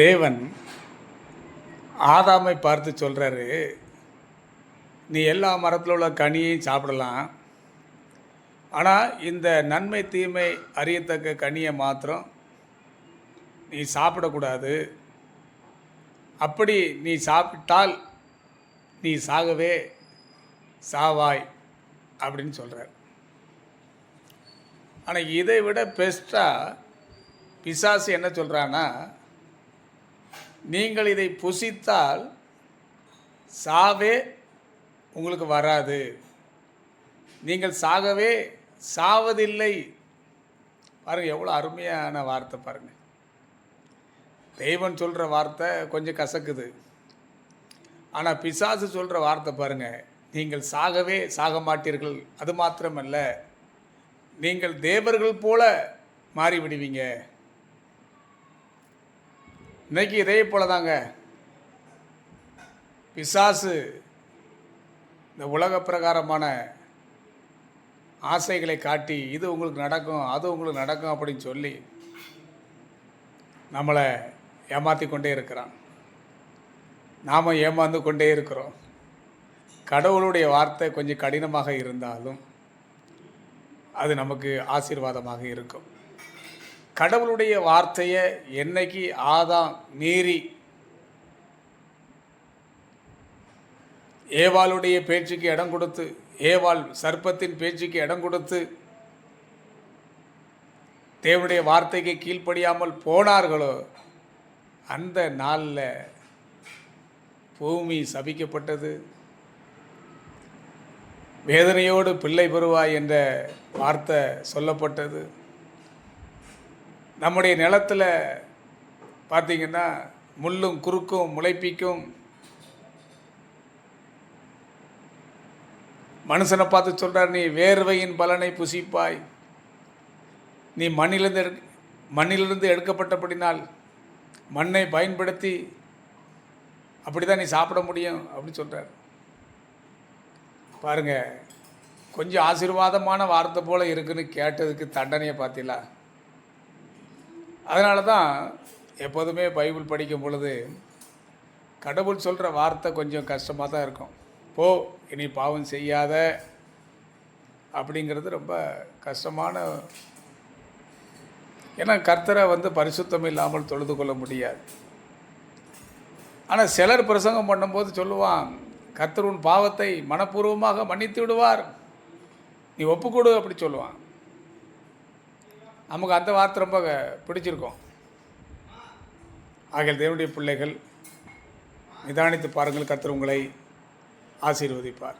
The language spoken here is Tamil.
தேவன் ஆதாமை பார்த்து சொல்கிறாரு நீ எல்லா மரத்தில் உள்ள கனியையும் சாப்பிடலாம். ஆனால் இந்த நன்மை தீமை அறியத்தக்க கனியை மாத்திரம் நீ சாப்பிடக்கூடாது. அப்படி நீ சாப்பிட்டால் நீ சாகவே சாவாய் அப்படின்னு சொல்கிறார் ஆனால் இதை விட பெஸ்ட்டாக பிசாசு என்ன சொல்கிறான்னா நீங்கள் இதை புசித்தால் சாவே உங்களுக்கு வராது. நீங்கள் சாகவே சாவதில்லை. பாருங்கள் எவ்வளோ அருமையான வார்த்தை பாருங்கள் தெய்வன் சொல்கிற வார்த்தை கொஞ்சம் கசக்குது. ஆனால் பிசாசு சொல்கிற வார்த்தை பாருங்கள் நீங்கள் சாகவே சாக மாட்டீர்கள். அது மாத்திரமல்ல நீங்கள் தேவர்கள் போல மாறிவிடுவீங்க. இன்னைக்கு இதே போல தாங்க பிசாசு இந்த உலக பிரகாரமான ஆசைகளை காட்டி இது உங்களுக்கு நடக்கும் அது உங்களுக்கு நடக்கும் அப்படின்னு சொல்லி நம்மளை ஏமாற்றி கொண்டே இருக்கிறான். நாம் ஏமாந்து கொண்டே இருக்கிறோம். கடவுளுடைய வார்த்தை கொஞ்சம் கடினமாக இருந்தாலும் அது நமக்கு ஆசீர்வாதமாக இருக்கும். கடவுளுடைய வார்த்தையை என்னைக்கு ஆதாம் மீறி ஏவாளுடைய பேச்சுக்கு இடம் கொடுத்து ஏவாள் சர்ப்பத்தின் பேச்சுக்கு இடம் கொடுத்து தேவனுடைய வார்த்தைக்கு கீழ்ப்படியாமல் போனார்களோ அந்த நாளில் பூமி சபிக்கப்பட்டது. வேதனையோடு பிள்ளை பெறுவாய் என்ற வார்த்தை சொல்லப்பட்டது. நம்முடைய நிலத்தில் பார்த்தீங்கன்னா முள்ளும் குறுக்கும் முளைப்பிக்கும் மனுஷனை பார்த்து சொல்கிறார் நீ வேர்வையின் பலனை புசிப்பாய். நீ மண்ணிலிருந்து எடு மண்ணிலிருந்து எடுக்கப்பட்டபடினால் மண்ணை பயன்படுத்தி அப்படி தான் நீ சாப்பிட முடியும் அப்படின்னு சொல்கிறார் பாருங்கள் கொஞ்சம் ஆசீர்வாதமான வார்த்தை போல் இருக்குன்னு கேட்டதுக்கு தண்டனையை பார்த்தீங்களா? அதனால தான் எப்போதுமே பைபிள் படிக்கும் பொழுது கடவுள் சொல்கிற வார்த்தை கொஞ்சம் கஷ்டமாக தான் இருக்கும். போ இனி பாவம் செய்யாத அப்படிங்கிறது ரொம்ப கஷ்டமான ஏன்னா கர்த்தரை வந்து பரிசுத்தம் இல்லாமல் தொழுது கொள்ள முடியாது. ஆனால் சிலர் பிரசங்கம் பண்ணும்போது சொல்லுவான் கர்த்தர் உன் பாவத்தை மனப்பூர்வமாக மன்னித்து விடுவார். நீ ஒப்புக்கொடு அப்படி சொல்லுவான். நமக்கு அந்த வார்த்தை ரொம்ப பிடிச்சிருக்கும். ஆகிய தேவனுடைய பிள்ளைகள் நிதானித்து பாருங்கள் கத்திர உங்களை ஆசீர்வதிப்பார்.